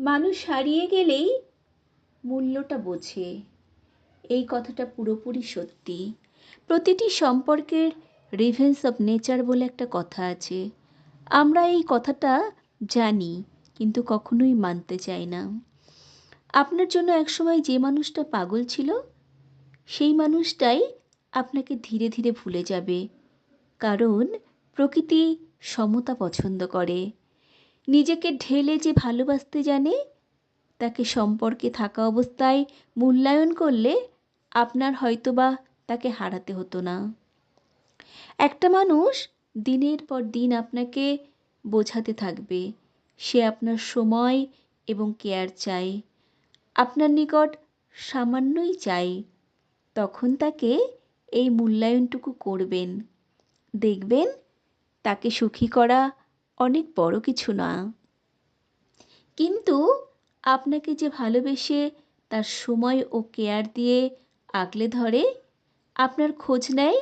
মানুষ হারিয়ে গেলেই মূল্যটা বোঝে। এই কথাটা পুরোপুরি সত্যি। প্রতিটি সম্পর্কের রিভেন্স অফ নেচার বলে একটা কথা আছে। আমরা এই কথাটা জানি, কিন্তু কখনোই মানতে চাই না। আপনার জন্য একসময় যে মানুষটা পাগল ছিল, সেই মানুষটাই আপনাকে ধীরে ধীরে ভুলে যাবে। কারণ প্রকৃতি সমতা পছন্দ করে। নিজেকে ঢেলে যে ভালোবাসতে জানে, তাকে সম্পর্কে থাকা অবস্থায় মূল্যায়ন করলে আপনার হয়তোবা তাকে হারাতে হতো না। একটা মানুষ দিনের পর দিন আপনাকে বোঝাতে থাকবে, সে আপনার সময় এবং কেয়ার চায়, আপনার নিকট সামান্যই চাই তখন তাকে এই মূল্যায়নটুকু করবেন, দেখবেন তাকে সুখী করা অনেক বড় কিছু না। কিন্তু আপনাকে যে ভালোবেসে তার সময় ও কেয়ার দিয়ে আগলে ধরে, আপনার খোঁজ নেয়,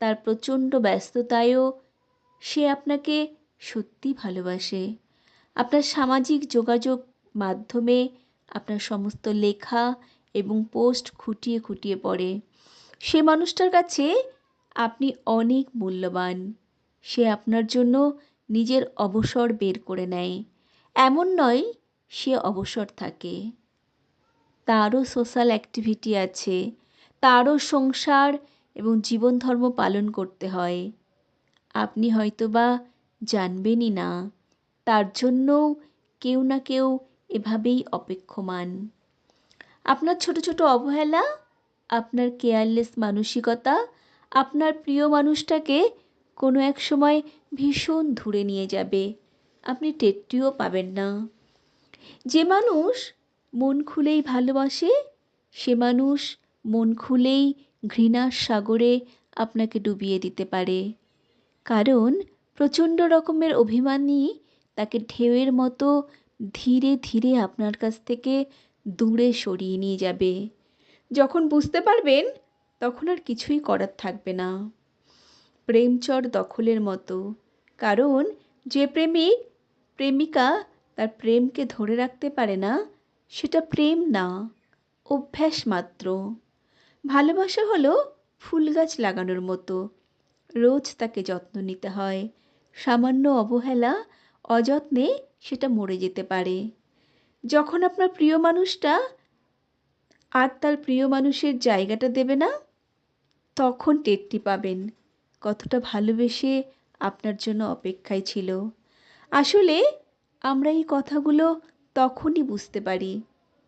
তার প্রচণ্ড ব্যস্ততায়ও সে আপনাকে সত্যি ভালোবাসে। আপনার সামাজিক যোগাযোগ মাধ্যমে আপনার সমস্ত লেখা এবং পোস্ট খুঁটিয়ে খুঁটিয়ে পড়ে। সে মানুষটার কাছে আপনি অনেক মূল্যবান। সে আপনার জন্য নিজের অবসর বের করে নেয়। এমন নয়, সে অবসর থাকে। তারও সোশ্যাল অ্যাক্টিভিটি আছে। তারও সংসার এবং জীবন ধর্ম পালন করতে হয়। আপনি হয়তোবা জানবেনই না, তার জন্যও কেউ না কেউ এভাবেই অপেক্ষমান। আপনার ছোট ছোট অবহেলা, আপনার কেয়ারলেস মানসিকতা, আপনার প্রিয় মানুষটাকে কোনো এক সময় ভীষণ ধুরে নিয়ে যাবে। আপনি টেরটিও পাবেন না। যে মানুষ মন খুলেই ভালোবাসে, সে মানুষ মন খুলেই ঘৃণার সাগরে আপনাকে ডুবিয়ে দিতে পারে। কারণ প্রচণ্ড রকমের অভিমানী তাকে ঢেউয়ের মতো ধীরে ধীরে আপনার কাছ থেকে দূরে সরিয়ে নিয়ে যাবে। যখন বুঝতে পারবেন, তখন আর কিছুই করার থাকবে না। প্রেমচর দখলের মতো। কারণ যে প্রেমিক প্রেমিকা তার প্রেমকে ধরে রাখতে পারে না, সেটা প্রেম না, অভ্যাস মাত্র। ভালোবাসা হলো ফুল গাছ লাগানোর মতো। রোজ তাকে যত্ন নিতে হয়। সামান্য অবহেলা, অযত্নে সেটা মরে যেতে পারে। যখন আপনার প্রিয় মানুষটা আর তার প্রিয় মানুষের জায়গাটা দেবে না, তখন টেরটি পাবেন। কতটা ভালোবেসে আপনার জন্য অপেক্ষায় ছিল। আসলে, আমরা এই কথাগুলো তখনই বুঝতে পারি,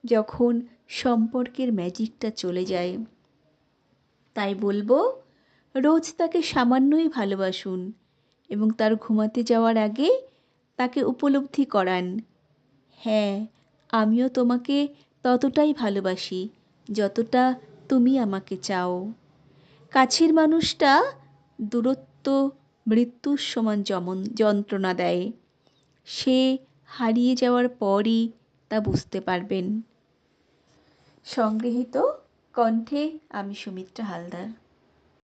যখন সম্পর্কের ম্যাজিকটা চলে যায়। তাই বলব, রোজ তাকে সামান্যই ভালোবাসুন এবং তার ঘুমাতে যাওয়ার আগে তাকে উপলব্ধি করান। হ্যাঁ আমিও তোমাকে ততটাই ভালোবাসি যতটা তুমি আমাকে চাও। কাছের মানুষটা দূরত্ব মৃত্যুর সমান যমন, যন্ত্রণা দেয়। সে হারিয়ে যাওয়ার পরই তা বুঝতে পারবেন। সংগৃহীত কণ্ঠে আমি সুমিত্রা হালদার।